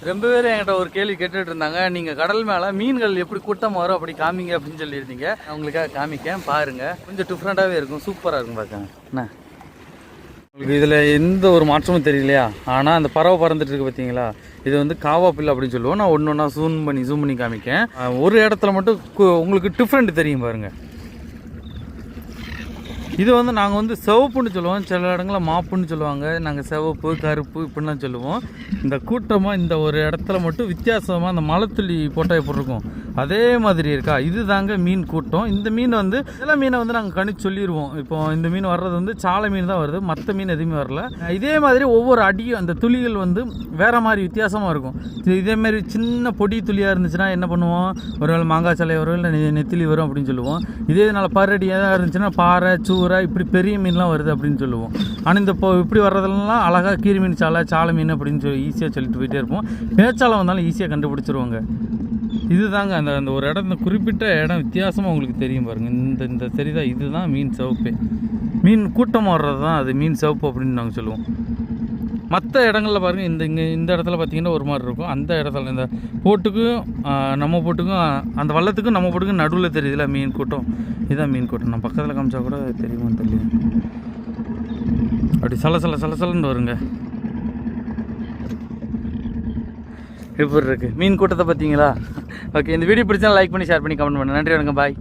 ரொம்ப பேர் என்கிட்ட ஒரு கேள்வி கேட்டுட்டு இருந்தாங்க. நீங்க கடல் மேல மீன்கள் எப்படி கூட்டம் வரும் அப்படி காமிங்க அப்படின்னு சொல்லியிருந்தீங்க. அவங்களுக்காக உங்களுக்காக காமிக்கேன். பாருங்க. கொஞ்சம் டிஃப்ரெண்டாகவே இருக்கும். சூப்பராக இருக்கும் பார்க்க என்ன? உங்களுக்கு இதில் எந்த ஒரு மாற்றமும் தெரியலையா? ஆனால் அந்த பறவை பறந்துட்டு இருக்கு பார்த்தீங்களா இது வந்து காவா பில் அப்படின்னு சொல்லுவோம். நான் ஒன்று ஒன்றா ஜூம் பண்ணி ஜூம் பண்ணி காமிக்கேன். ஒரு இடத்துல மட்டும் கு- உங்களுக்கு டிஃப்ரெண்ட் தெரியும் பாருங்கள் இது வந்து நாங்கள் வந்து சிவப்புன்னு சொல்லுவோம். சில இடங்களில் மாப்புன்னு சொல்லுவாங்க. நாங்கள் சிவப்பு கருப்பு இப்படிலாம் சொல்லுவோம். இந்த கூட்டமாக இந்த ஒரு இடத்துல மட்டும் வித்தியாசமாக அந்த மலைத்துளி போட்டால் எப்படி இருக்கும் அதே மாதிரி இருக்கா? இது தாங்க மீன் கூட்டம். இந்த மீன் வந்து சில மீனை வந்து நாங்கள் கணிச்சு சொல்லிடுவோம் இப்போ இந்த மீன் வர்றது வந்து சாலை மீன் தான் வருது. மற்ற மீன் எதுவுமே வரல. இதே மாதிரி ஒவ்வொரு அடியும் அந்த துளிகள் வந்து வேற மாதிரி வித்தியாசமாக இருக்கும். இது இதே மாதிரி சின்ன பொடி துளியாக இருந்துச்சுன்னா என்ன பண்ணுவோம்? ஒருவேளை மாங்காய் சாலை வரும் இல்லை நெ- நெத்திலி வரும் அப்படின்னு சொல்லுவோம். இதே நல்ல பரடியாக இருந்துச்சுன்னா பாறை சூறை இப்படி பெரிய மீன்லாம் வருது அப்படின்னு சொல்லுவோம். ஆனால் இந்த இப்போ இப்படி வர்றதெல்லாம் அழகாக கீரி மீன் சாலை சாலை மீன் அப்படின்னு சொல்லி ஈஸியாக சொல்லிட்டு போயிட்டே இருப்போம். பேச்சாலை வந்தாலும் ஈஸியாக கண்டுபிடிச்சிருவாங்க. இதுதாங்க அந்த அந்த ஒரு இடம் இந்த குறிப்பிட்ட இடம் வித்தியாசமாக உங்களுக்கு தெரியும் பாருங்கள் இந்த இந்த தெரியுதா இதுதான் மீன் சிவப்பு. மீன் கூட்டமாக வர்றது தான் அது மீன் சிவப்பு அப்படின்னு நாங்கள் சொல்லுவோம். மற்ற இடங்களில் பாருங்கள் இந்த இங்கே இந்த இடத்துல பார்த்தீங்கன்னா ஒரு மாதிரி இருக்கும். அந்த இடத்துல இந்த போட்டுக்கும் நம்ம போட்டுக்கும் அந்த வள்ளத்துக்கும் நம்ம போட்டுக்கும் நடுவில் தெரியுதுல மீன் கூட்டம். இதுதான் மீன் கூட்டம். நான் பக்கத்தில் காமிச்சா கூட தெரியுமான்னு தெரியல. அப்படி சல சல வருங்க. எப்படி இருக்குது மீன் கூட்டத்தை பார்த்தீங்களா? ஓகே இந்த வீடியோ பிடிச்சா லைக் பண்ணி ஷேர் பண்ணி கமெண்ட் பண்ணுங்கள் நன்றி வணக்கம் பாய்